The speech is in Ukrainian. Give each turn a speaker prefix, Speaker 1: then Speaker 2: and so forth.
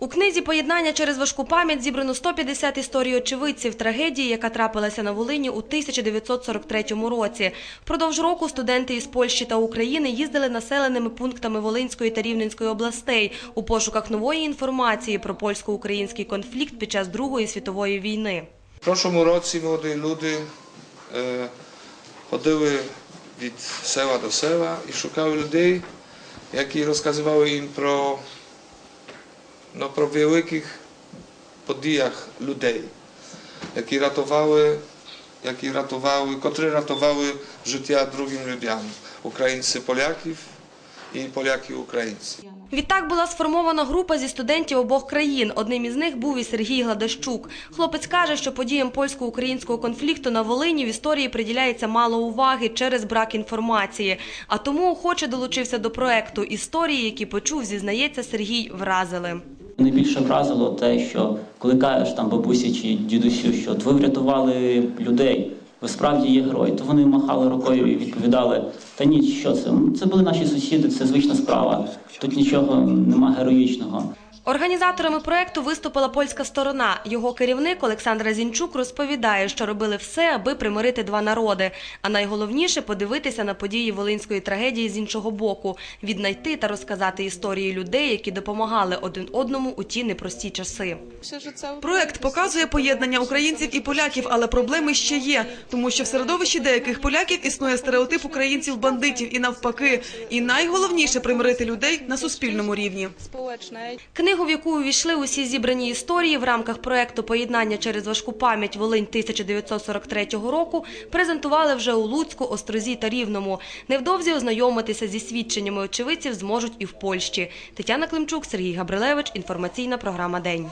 Speaker 1: У книзі «Поєднання через важку пам'ять» зібрано 150 історій очевидців трагедії, яка трапилася на Волині у 1943 році. Впродовж року студенти із Польщі та України їздили населеними пунктами Волинської та Рівненської областей у пошуках нової інформації про польсько-український конфлікт під час Другої світової війни.
Speaker 2: В прошлому році молоді люди е, ходили від села до села і шукали людей, які розказували їм про, ну, про великих подіях людей, які рятували, які рятували, котрі рятували життя другим людям, українці поляків і поляки українці.
Speaker 1: Відтак була сформована група зі студентів обох країн. Одним із них був і Сергій Гладощук. Хлопець каже, що подіям польсько-українського конфлікту на Волині в історії приділяється мало уваги через брак інформації. А тому охоче долучився до проекту. Історії, які почув, зізнається Сергій, вразили.
Speaker 3: Найбільше вразило те, що коли кажеш там бабусі чи дідусю, що от ви врятували людей, ви справді є герой, то вони махали рукою і відповідали: та ні, що це? Це були наші сусіди, це звична справа. Тут нічого нема героїчного.
Speaker 1: Організаторами проекту виступила польська сторона. Його керівник Олександр Зінчук розповідає, що робили все, аби примирити два народи. А найголовніше подивитися на події волинської трагедії з іншого боку, віднайти та розказати історії людей, які допомагали один одному у ті непрості часи.
Speaker 4: Проект показує поєднання українців і поляків, але проблеми ще є, тому що в середовищі деяких поляків існує стереотип українців-бандитів і навпаки. І найголовніше примирити людей на суспільному рівні.
Speaker 1: Книгу, в яку увійшли усі зібрані історії в рамках проекту «Поєднання через важку пам'ять Волинь 1943 року, презентували вже у Луцьку, Острозі та Рівному. Невдовзі ознайомитися зі свідченнями очевидців зможуть і в Польщі. Тетяна Климчук, Сергій Габрилевич. Інформаційна програма «День».